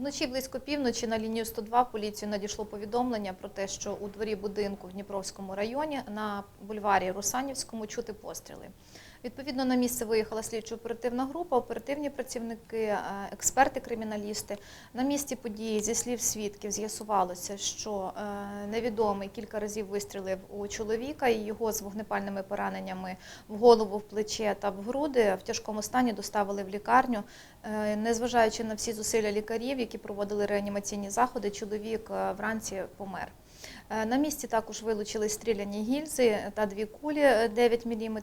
Вночі близько півночі на лінію 102 в поліцію надійшло повідомлення про те, що у дворі будинку в Дніпровському районі на бульварі Русанівському чути постріли. Відповідно, на місце виїхала слідчо-оперативна група, оперативні працівники, е, експерти-криміналісти. На місці події, зі слів свідків, з'ясувалося, що е, невідомий кілька разів вистрілив у чоловіка і його з вогнепальними пораненнями в голову, в плече та в груди в тяжкому стані доставили в лікарню. Е, Незважаючи на всі зусилля лікарів, які проводили реанімаційні заходи, чоловік вранці помер. Е, На місці також вилучили стріляні гільзи та дві кулі е, 9 мм.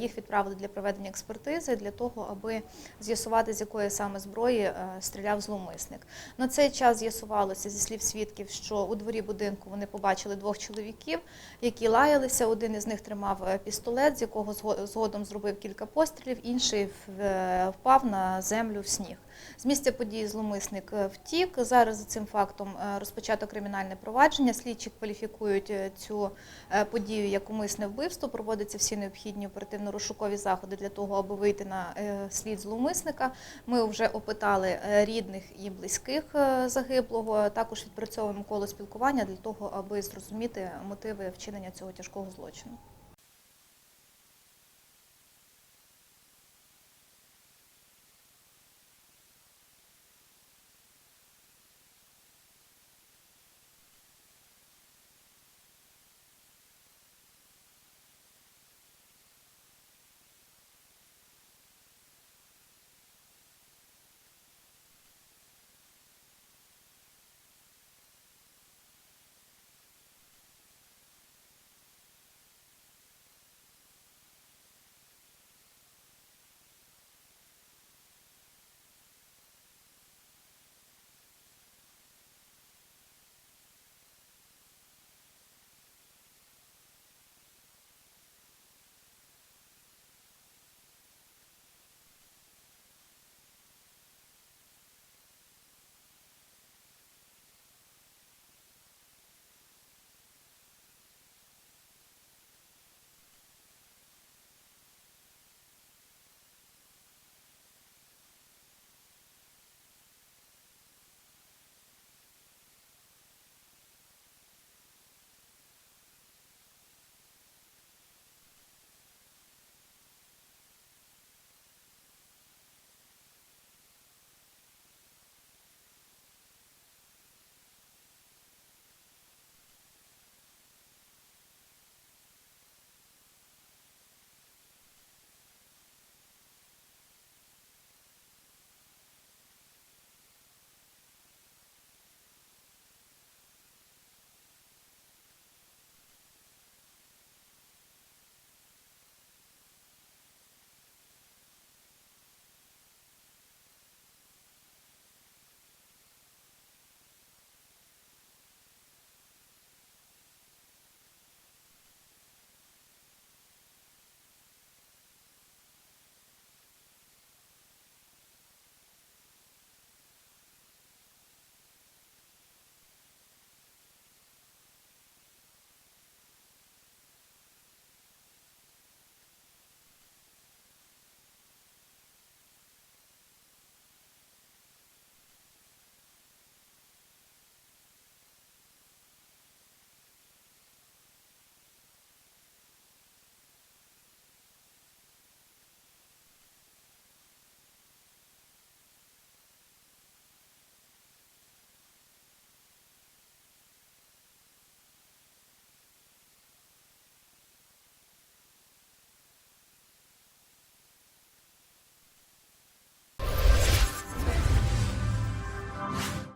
Їх відправили для проведення експертизи для того, аби з'ясувати, з якої саме зброї е, стріляв зловмисник. На цей час з'ясувалося зі слів свідків, що у дворі будинку вони побачили двох чоловіків, які лаялися. Один із них тримав е, пістолет, з якого згодом зробив кілька пострілів, інший е, впав на землю в сніг. З місця події зловмисник е, втік. Зараз за цим фактом е, розпочато кримінальне провадження. Слідчі кваліфікують е, цю е, подію як умисне вбивство. Проводяться всі необхідні оперативно-розшукові заходи для того, аби вийти на е, слід зловмисника. Ми вже опитали рідних і близьких загиблого. Також відпрацьовуємо коло спілкування для того, аби зрозуміти мотиви вчинення цього тяжкого злочину.